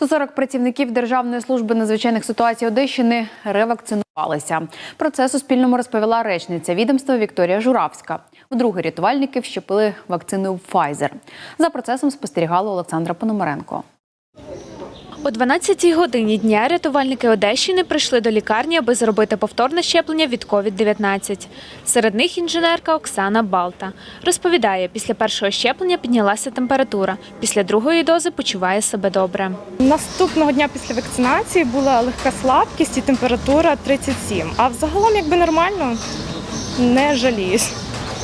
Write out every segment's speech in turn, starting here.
140 працівників Державної служби надзвичайних ситуацій Одещини ревакцинувалися. Про це Суспільному розповіла речниця відомства Вікторія Журавська. Вдруге рятувальники вщепили вакцину Pfizer. За процесом спостерігала Олександра Пономаренко. О 12-й годині дня рятувальники Одещини прийшли до лікарні, аби зробити повторне щеплення від COVID-19. Серед них інженерка Оксана Балта. Розповідає, після першого щеплення піднялася температура. Після другої дози почуває себе добре. Наступного дня після вакцинації була легка слабкість і температура 37. А взагалом, якби нормально, не жаліюсь.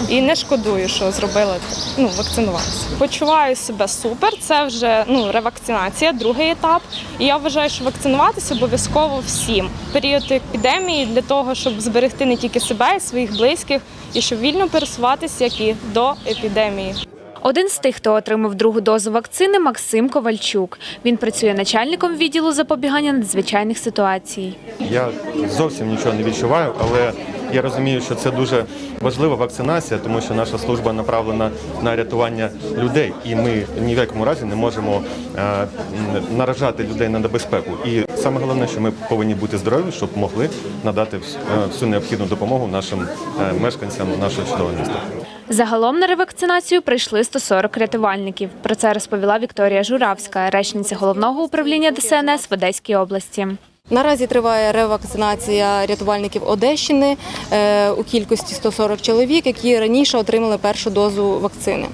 І не шкодую, що зробила ну, вакцинувалася. Почуваю себе супер. Це вже ну, ревакцинація, другий етап. І я вважаю, що вакцинуватися обов'язково всім. Період епідемії для того, щоб зберегти не тільки себе і своїх близьких, і щоб вільно пересуватися, як і до епідемії. Один з тих, хто отримав другу дозу вакцини, Максим Ковальчук. Він працює начальником відділу запобігання надзвичайних ситуацій. Я зовсім нічого не відчуваю, але я розумію, що це дуже важлива вакцинація, тому що наша служба направлена на рятування людей, і ми ні в якому разі не можемо е, наражати людей на небезпеку. І саме головне, що ми повинні бути здорові, щоб могли надати е, всю необхідну допомогу нашим е, мешканцям нашого чудового міста. Загалом на ревакцинацію прийшли 140 рятувальників. Про це розповіла Вікторія Журавська, речниця головного управління ДСНС в Одеській області. Наразі триває ревакцинація рятувальників Одещини е, у кількості 140 чоловік, які раніше отримали першу дозу вакцини.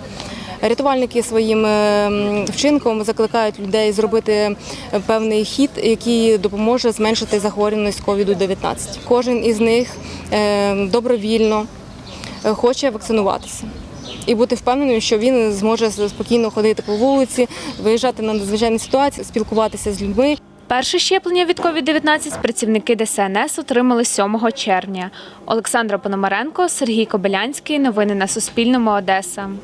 Рятувальники своїм е, вчинком закликають людей зробити певний хід, який допоможе зменшити захворюваність COVID-19. Кожен із них е, добровільно е, хоче вакцинуватися. І бути впевненим, що він зможе спокійно ходити по вулиці, виїжджати на надзвичайні ситуації, спілкуватися з людьми. Перше щеплення від COVID-19 працівники ДСНС отримали 7 червня. Олександра Пономаренко, Сергій Кобилянський. Новини на Суспільному. Одеса.